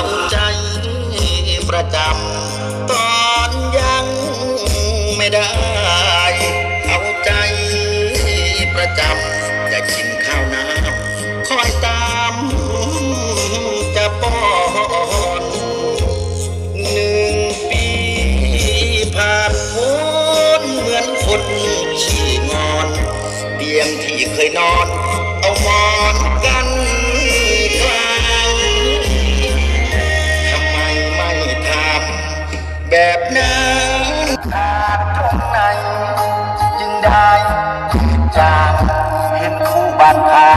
าใจประจำตอนยังไม่ได้ เอาใจประจำจะกินข้าวน้ำคอยตามจะป้อนหนึ่งปีผ่านพ้นเหมือนคนขี้งอนเตียงที่เคยนอน เอาหมอน แบบนั้นขาดตรงไหนจึงได้จางเห็นคู่บ้านพา